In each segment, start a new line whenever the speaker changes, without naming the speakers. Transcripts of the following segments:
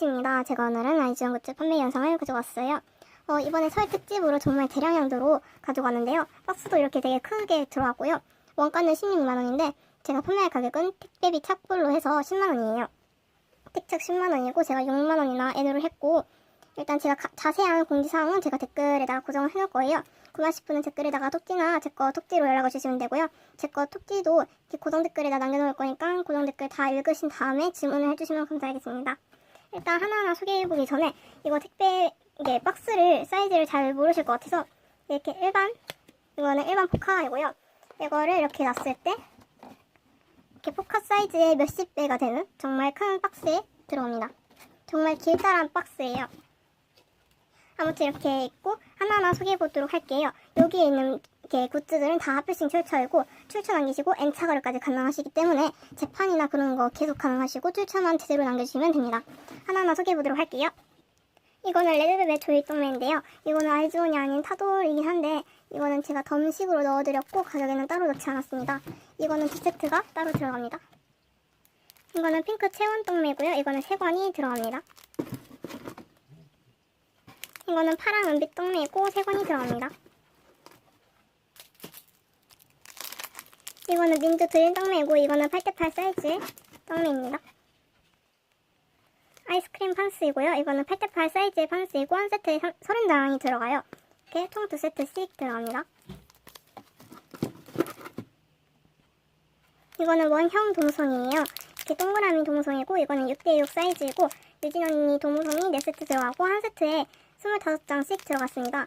박스입니다. 제가 오늘은 아이즈원 굿즈 판매 영상을 가져왔어요. 어, 이번에 설 특집으로 정말 대량량도로 가져갔는데요. 박스도 이렇게 되게 크게 들어왔고요. 원가는 16만원인데 제가 판매할 가격은 택배비 착불로 해서 10만원이에요. 택착 10만원이고 제가 6만원이나 N으로 했고 일단 제가 가- 자세한 공지사항은 제가 댓글에다가 고정을 해놓을 거예요. 구매하실 분은 댓글에다가 톡지나 제 거 톡지로 연락을 주시면 되고요. 제 거 톡지도 고정 댓글에다 남겨놓을 거니까 고정 댓글 다 읽으신 다음에 질문을 해주시면 감사하겠습니다. 일단 하나하나 소개해보기 전에 이거 택배 이게 박스를 사이즈를 잘 모르실 것 같아서 이렇게 일반 이거는 일반 포카이고요. 이거를 이렇게 놨을 때 이렇게 포카 사이즈의 몇십 배가 되는 정말 큰 박스에 들어옵니다. 정말 길다란 박스예요. 아무튼 이렇게 있고 하나하나 소개해보도록 할게요. 여기에 있는 이렇게 굿즈들은 다 하필싱 출처이고 출처 남기시고 N차 가루까지 가능하시기 때문에 재판이나 그런 거 계속 가능하시고 출처만 제대로 남겨주시면 됩니다. 하나하나 소개해보도록 할게요. 이거는 레드벨벳 조이동맨인데요. 이거는 알즈온이 아닌 타돌이긴 한데 이거는 제가 덤식으로 넣어드렸고 가격에는 따로 넣지 않았습니다. 이거는 두 세트가 따로 들어갑니다. 이거는 핑크 체온 동매고요. 이거는 세관이 들어갑니다. 이거는 파랑 은빛 동매고 세관이 들어갑니다. 이거는 민트 드린 떡매고 이거는 8대8 사이즈의 떡매입니다. 아이스크림 판스이고요. 이거는 8대8 사이즈의 판스이고 한 세트에 30장이 들어가요. 이렇게 총 두 세트씩 들어갑니다. 이거는 원형 도무송이에요. 이렇게 동그라미 도무송이고 이거는 6대6 사이즈이고 유진 언니 도무송이 4세트 들어가고 한 세트에 25장씩 들어갔습니다.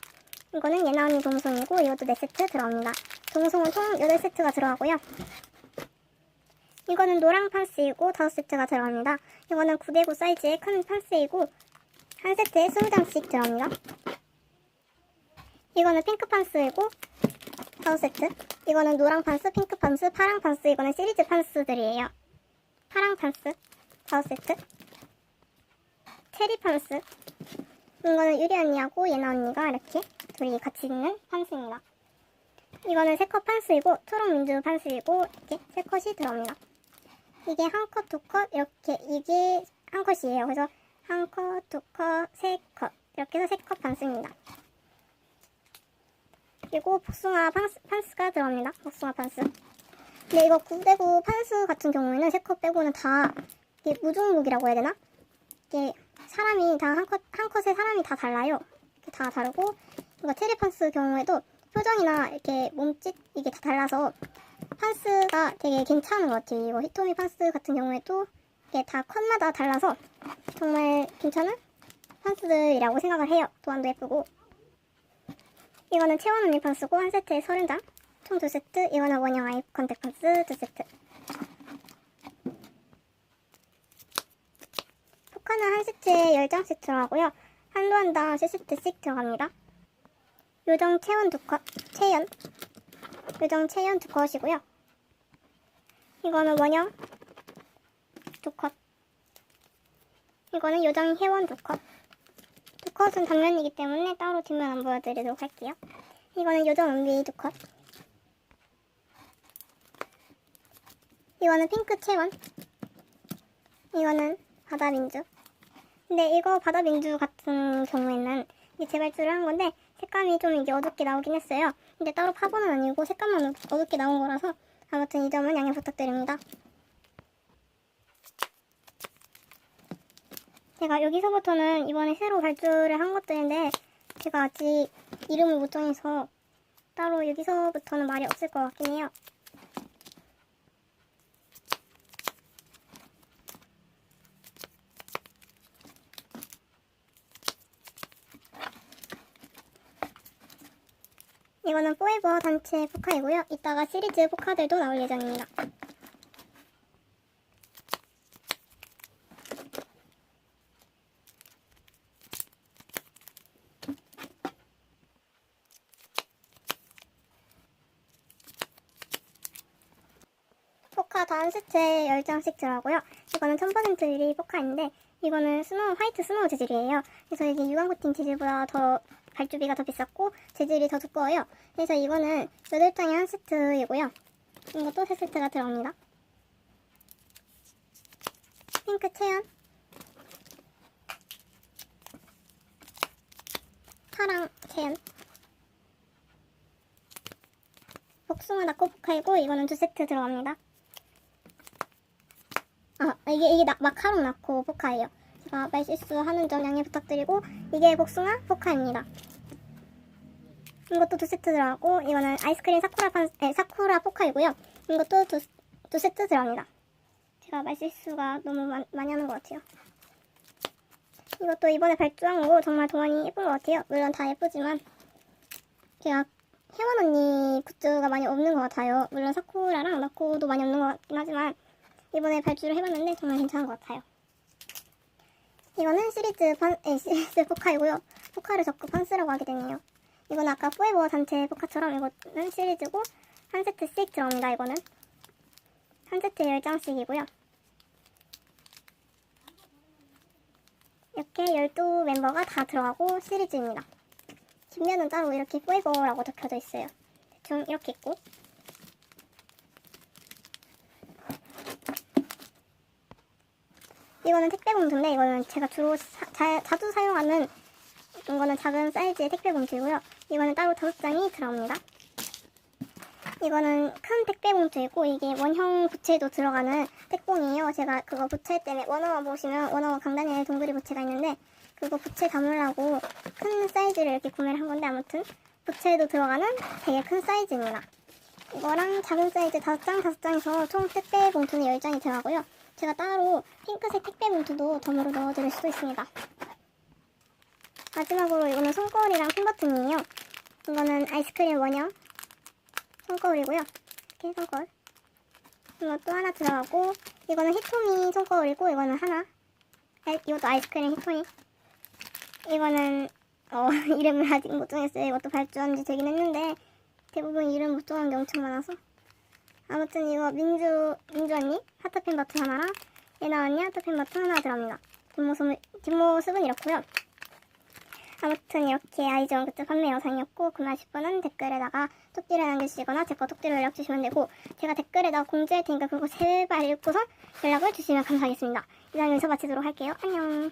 이거는 예나 언니 도무송이고 이것도 4세트 들어갑니다. 도무송은 총 8세트가 들어가고요. 이거는 노랑 판스이고 5세트가 들어갑니다. 이거는 9대9 사이즈의 큰 판스이고 한 세트에 20장씩 들어갑니다. 이거는 핑크 판스이고 5세트. 이거는 노랑 판스, 핑크 판스, 파랑 판스. 이거는 시리즈 판스들이에요. 파랑 판스 5세트. 체리 판스. 이거는 유리 언니하고 예나 언니가 이렇게 둘이 같이 있는 판스입니다. 이거는 세컷 판스이고 초록 민주 판스이고 이렇게 세 컷이 들어옵니다. 이게 한 컷, 두 컷, 이렇게 이게 한 컷이에요. 그래서 한 컷, 두 컷, 세 컷. 이렇게 해서 세컷 판스입니다. 그리고 복숭아 판스, 판스가 들어갑니다. 복숭아 판스. 근데 이거 9대9 판스 같은 경우에는 세 컷 빼고는 다 이게 무중복이라고 해야 되나? 이게 사람이 다 한 컷, 한 컷에 사람이 다 달라요. 이렇게 다 다르고, 그러니까 테레판스 경우에도 표정이나 이렇게 몸짓 이게 다 달라서 판스가 되게 괜찮은 것 같아요. 이거 히토미 판스 같은 경우에도 이게 다 컷마다 달라서 정말 괜찮은 판스들이라고 생각을 해요. 도안도 예쁘고. 이거는 채원 언니 판스고 한 세트에 30장. 총 두 세트. 이거는 원형 아이 컨택 판스 두 세트. 포카는 한 세트에 10장씩 들어가고요. 한도 한당 3세트씩 들어갑니다. 요정 체온 두 컷, 체연. 요정 체연 두 컷이고요. 이거는 원형 두 컷. 이거는 요정 회원 두 컷. 두 컷은 단면이기 때문에 따로 뒷면 안 보여드리도록 할게요. 이거는 요정 은비 두 컷. 이거는 핑크 체원. 이거는 바다 민주. 근데 이거 바다 민주 같은 경우에는 이게 재발주를 한 건데 색감이 좀 이게 어둡게 나오긴 했어요. 근데 따로 파고는 아니고 색감만 어- 어둡게 나온 거라서 아무튼 이 점은 양해 부탁드립니다. 제가 여기서부터는 이번에 새로 발주를 한 것들인데 제가 아직 이름을 못 정해서 따로 여기서부터는 말이 없을 것 같긴 해요. 이거는 포에버 단체 포카이고요. 이따가 시리즈 포카들도 나올 예정입니다. 포카 다한 세트에 10장씩 들어가고요. 이거는 1000% 유리 포카인데 이거는 스노우, 화이트 스노우 재질이에요. 그래서 이게 유광 코팅 재질보다 더 발주비가 더 비쌌고 재질이 더 두꺼워요. 그래서 이거는 8장에 한 세트이고요. 이것도 세 세트가 들어갑니다 핑크 체연 파랑 체연 복숭아 낙고포카이고 이거는 두 세트 들어갑니다. 아 이게 이게 나, 마카롱 낙고 포카예요. 제가 말 실수하는 점 양해 부탁드리고 이게 복숭아 포카입니다. 이것도 두 세트 들어가고 이거는 아이스크림 사쿠라 판 에, 사쿠라 포카이고요. 이것도 두, 두 세트 들어갑니다. 제가 말 실수가 너무 많- 많이 하는 것 같아요. 이것도 이번에 발주한 거고 정말 동안이 예쁜 것 같아요. 물론 다 예쁘지만 제가 혜원 언니 굿즈가 많이 없는 것 같아요. 물론 사쿠라랑 나코도 많이 없는 것 같긴 하지만 이번에 발주를 해봤는데 정말 괜찮은 것 같아요. 이거는 시리즈 판, 에, 시리즈 포카이고요. 포카를 적고 판스라고 하게 되네요. 이건 아까 포에버 단체 포카처럼 이거는 시리즈고 한 세트씩 들어옵니다. 이거는 한 세트에 10장씩이고요. 이렇게 12멤버가 다 들어가고 시리즈입니다. 뒷면은 따로 이렇게 포에버라고 적혀져 있어요. 대충 이렇게 있고 이거는 택배 봉투인데 이거는 제가 주로 사- 자, 자주 사용하는 이거는 작은 사이즈의 택배 봉투이고요. 이거는 따로 다섯 장이 들어옵니다. 이거는 큰 택배 봉투이고 이게 원형 부채도 들어가는 택봉이에요. 제가 그거 부채 때문에 원어원 보시면 원어원 강단에 동그리 부채가 있는데 그거 부채 담으려고 큰 사이즈를 이렇게 구매를 한 건데 아무튼 부채도 들어가는 되게 큰 사이즈입니다. 이거랑 작은 사이즈 다섯 장 다섯 장에서 총 택배 봉투는 10장이 들어가고요. 제가 따로 핑크색 택배 봉투도 덤으로 넣어드릴 수도 있습니다. 마지막으로 이거는 손거울이랑 핀버튼이에요. 이거는 아이스크림 원형 손거울이고요. 이렇게 손거울. 이것도 하나 들어가고 이거는 히토미 손거울이고 이거는 하나. 아, 이것도 아이스크림 히토미. 이거는 어, 이름을 아직 못 정했어요. 이것도 발주한 지 되긴 했는데 대부분 이름 못 정한 게 엄청 많아서 아무튼 이거 민주 민주 언니 하트핀 버튼 하나랑 예나 언니 하트핀 버튼 하나 들어갑니다. 뒷모습은 뒷모습은 이렇고요. 아무튼 이렇게 아이즈원 굿즈 판매 영상이었고 구매하실 분은 댓글에다가 톡디를 남겨주시거나 제거 톡디로 연락 주시면 되고 제가 댓글에다가 공지할 테니까 그거 제발 읽고서 연락을 주시면 감사하겠습니다. 이상 여기서 마치도록 할게요. 안녕.